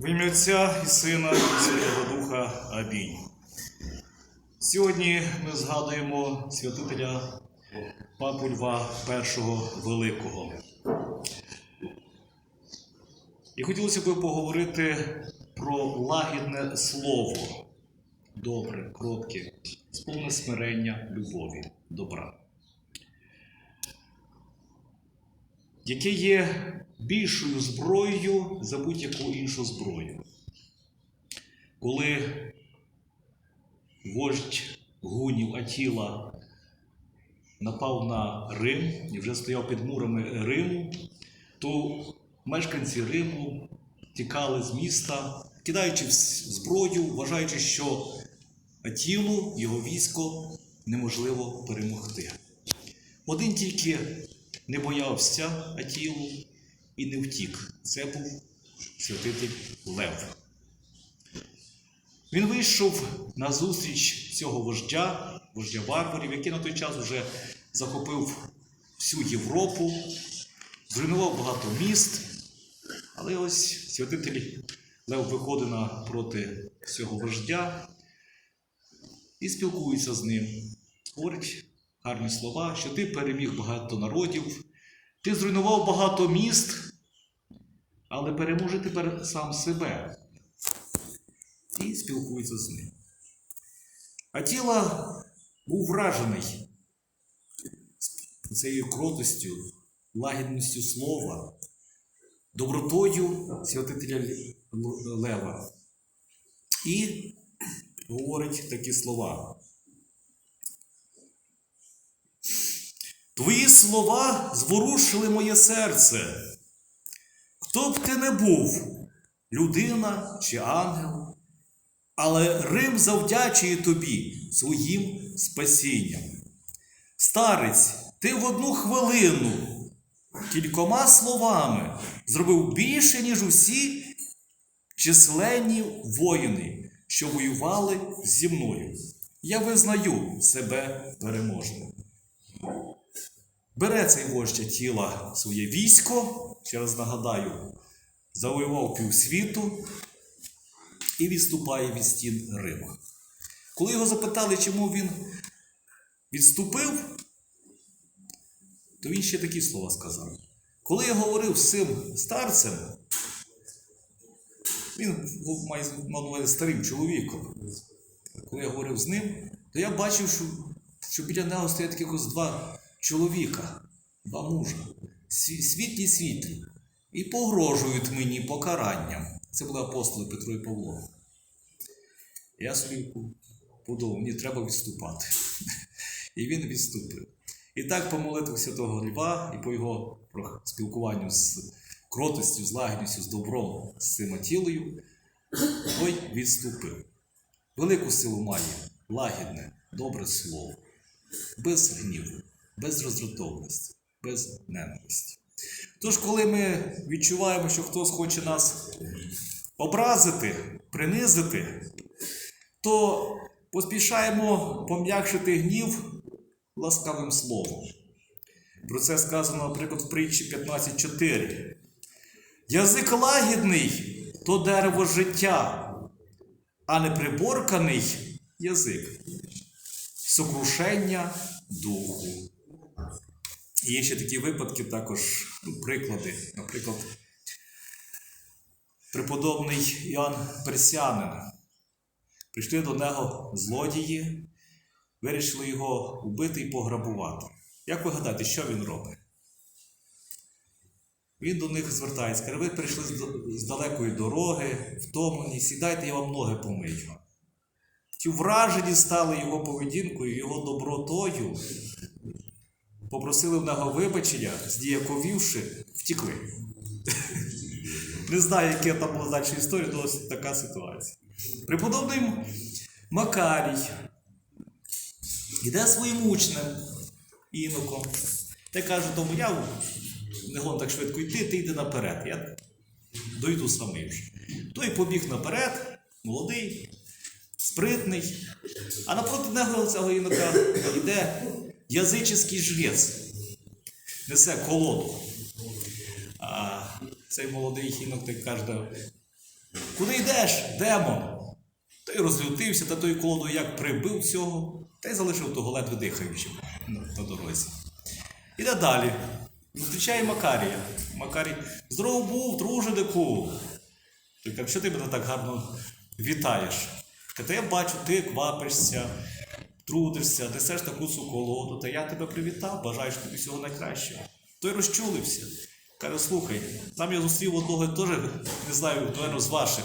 В ім'я Отця і Сина і Святого Духа. Амінь. Сьогодні ми згадуємо святителя Папу Льва І Великого. І хотілося б поговорити про лагідне слово, добре, кротке, сповне смирення, любові, добра. яке є більшою зброєю за будь-яку іншу зброю. Коли вождь гунів Атіла напав на Рим і вже стояв під мурами Риму, то мешканці Риму тікали з міста, кидаючи зброю, вважаючи, що Атілу, його військо неможливо перемогти. Один тільки не боявся Атілу і не втік. Це був святитель Лев. Він вийшов на зустріч цього вождя, вождя варварів, який на той час вже захопив всю Європу, зруйнував багато міст. Але ось святитель Лев виходить на проти цього вождя і спілкується з ним. Говорить гарні слова, що ти переміг багато народів, ти зруйнував багато міст, але переможе тепер сам себе. І спілкується з ним. А тіла був вражений цією кротостю, лагідністю слова, добротою святителя Лева. І говорить такі слова. Твої слова зворушили моє серце. Хто б ти не був, людина чи ангел, але Рим завдячує тобі своїм спасінням. Старець, ти в одну хвилину кількома словами зробив більше, ніж усі численні воїни, що воювали зі мною. Я визнаю себе переможним. Бере цей вождь тіла своє військо, ще раз нагадаю, завоював півсвіту і відступає від стін Рима. Коли його запитали, чому він відступив, то він ще такі слова сказав. Коли я говорив з цим старцем, він був увазі старим чоловіком. Коли я говорив з ним, то я бачив, що, що біля нього стоять якось два чоловіка, два мужа, світлі світлі, і погрожують мені покаранням. Це були апостоли Петро і Павло. Я собі подумав, мені треба відступати. І він відступив. І так по молитвах Святого Льва і по його спілкуванню з кротостю, з лагідністю, з добром, з цим Атілою, той відступив. Велику силу має лагідне, добре слово, без гніву, без роздратованості, без ненависті. Тож, коли ми відчуваємо, що хтось хоче нас образити, принизити, то поспішаємо пом'якшити гнів ласкавим словом. Про це сказано, наприклад, в притчі 15.4. Язик лагідний то дерево життя, а неприборканий язик сокрушення духу. Є ще такі випадки, також ну, приклади. Наприклад, преподобний Іоанн Персянин. Прийшли до нього злодії, вирішили його вбити і пограбувати. Як ви гадаєте, що він робить? Він до них звертається, каже, ви прийшли з далекої дороги, втомлені, сідайте, я вам ноги помию. Ті вражені стали його поведінкою, його добротою, попросили в нього вибачення, здіяковівши, втікли. Не знаю, яка там була далі історія, але така ситуація. Преподобний Макарій іде своїм учнем, іноком, та каже тому, я не гон так швидко йти, ти йди наперед. Я дойду самий вже. Той побіг наперед, молодий, спритний. А напроти нього цього інока йде язичний жрець, несе колоду. А цей молодий інок так каже, Куди йдеш, демон? Той розлютився, та той колоду як прибив цього, та й залишив того ледве дихаючим на, дорозі. Іде далі. Зустрічає Макарія. Макарій, здоров був, дружинику. Той що ти мене так гарно вітаєш? «Та я бачу, ти квапишся, трудишся, несеш таку цю колоду, та я тебе привітав, бажаю тобі всього найкращого. Той розчулився. Каже, слухай, там я зустрів одного теж, не знаю, з ваших.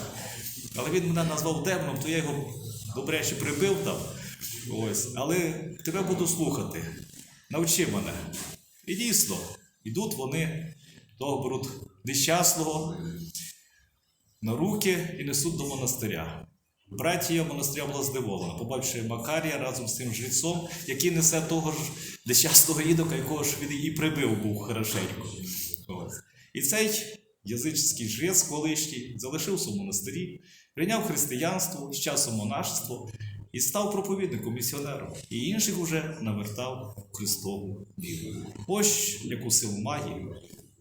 Але він мене назвав демоном, то я його добряче прибив там. Ось. Але тебе буду слухати. Навчи мене. І дійсно, йдуть вони, того беруть нещасного на руки і несуть до монастиря. Братія монастиря була здивована, побачивши Макарія разом з тим жрецом, який несе того ж нещасного ідока, якого ж він і прибив був хорошенько. І цей язичний жрець колишній залишився в монастирі, прийняв християнство, з часом монашество і став проповідником, місіонером. І інших уже навертав Христову віру. Ось яку силу має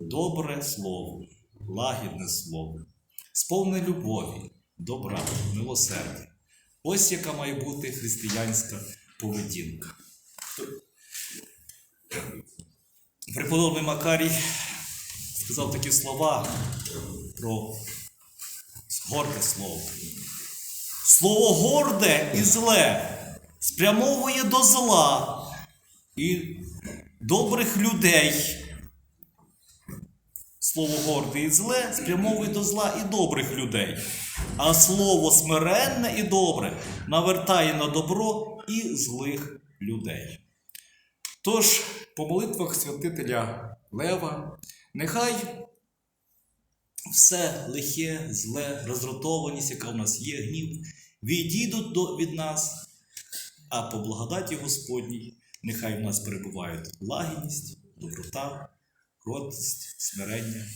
добре слово, лагідне слово, сповне любові, добра, милосердя. Ось яка має бути християнська поведінка. Преподобний Макарій сказав такі слова про горде слово. Слово горде і зле спрямовує до зла і добрих людей. Слово горде і зле спрямовує до зла і добрих людей. А слово смиренне і добре навертає на добро і злих людей. Тож, по молитвах святителя Лева, нехай все лихе, зле, роздратованість, яка в нас є, гнів, відійдуть до, від нас, а по благодаті Господній нехай в нас перебувають лагідність, доброта, кротість, смирення